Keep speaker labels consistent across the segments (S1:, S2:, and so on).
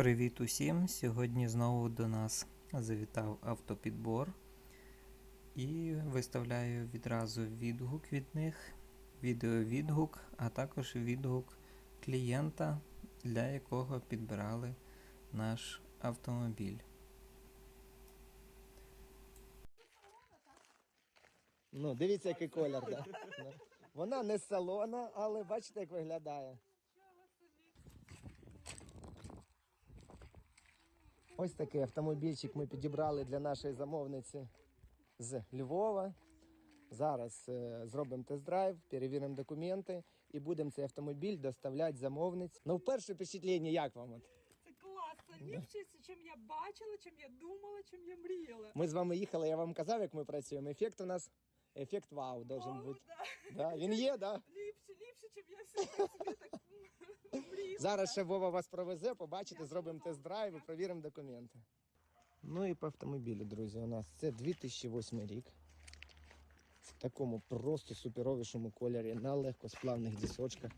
S1: Привіт усім! Сьогодні знову до нас завітав автопідбор і виставляю відразу відгук від них, відеовідгук, а також відгук клієнта, для якого підбирали наш автомобіль.
S2: Ну, дивіться, який колір. Да? Вона не салона, але бачите, як виглядає. Ось такий автомобільчик ми підібрали для нашої замовниці з Львова. Зараз е, зробимо тест-драйв, перевіримо документи і будемо цей автомобіль доставляти замовниць. Ну, перше впечатлення, як вам? От?
S3: Це класно, ліпше, чим я бачила, чим я думала, чим я мріяла.
S2: Ми з вами їхали, я вам казав, як ми працюємо. Ефект у нас ефект вау должен
S3: Вау,
S2: бути.
S3: да.
S2: Да? Він є, да?
S3: Ліпше, ліпше, чим я собі так,
S2: Зараз ще Вова вас провезе, побачите, зробимо тест-драйв і провіримо документи. Ну і по автомобілю, друзі, у нас це 2008 рік. В такому просто суперовішому кольорі на легкосплавних дісочках.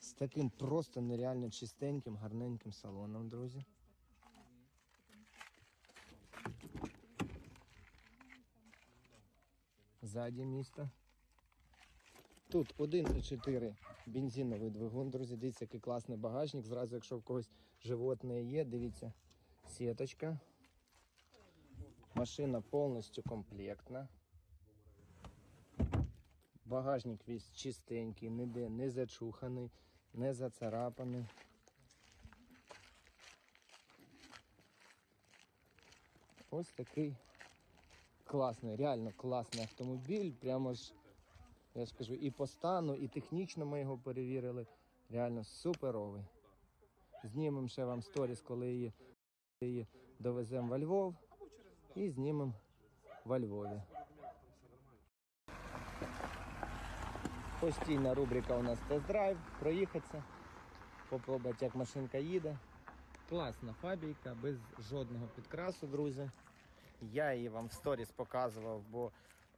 S2: З таким просто нереально чистеньким, гарненьким салоном, друзі. Ззаді міста. Тут 1,4 бензиновий двигун, друзі. Дивіться, який класний багажник. Зразу, якщо в когось животне є, дивіться, сіточка. Машина повністю комплектна. Багажник весь чистенький, ніде не зачуханий, не зацарапаний. Ось такий класний, реально класний автомобіль. Прямо ж я ж кажу, і по стану, і технічно ми його перевірили. Реально суперовий. Знімемо ще вам сторіс, коли її, її довеземо во Львов. І знімемо во Львові. Постійна рубрика у нас тест-драйв, проїхатися, попробувати, як машинка їде. Класна фабійка, без жодного підкрасу, друзі. Я її вам в сторіс показував, бо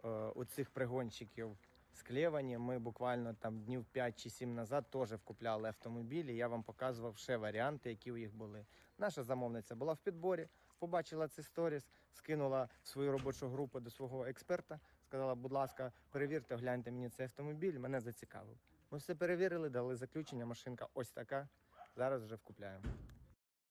S2: е, у цих пригончиків з Клевані ми буквально там днів 5 чи 7 назад теж вкупляли автомобілі. Я вам показував ще варіанти, які у їх були. Наша замовниця була в підборі, побачила цей сторіс, скинула свою робочу групу до свого експерта, сказала, будь ласка, перевірте, гляньте мені цей автомобіль, мене зацікавив. Ми все перевірили, дали заключення, машинка ось така. Зараз вже вкупляємо.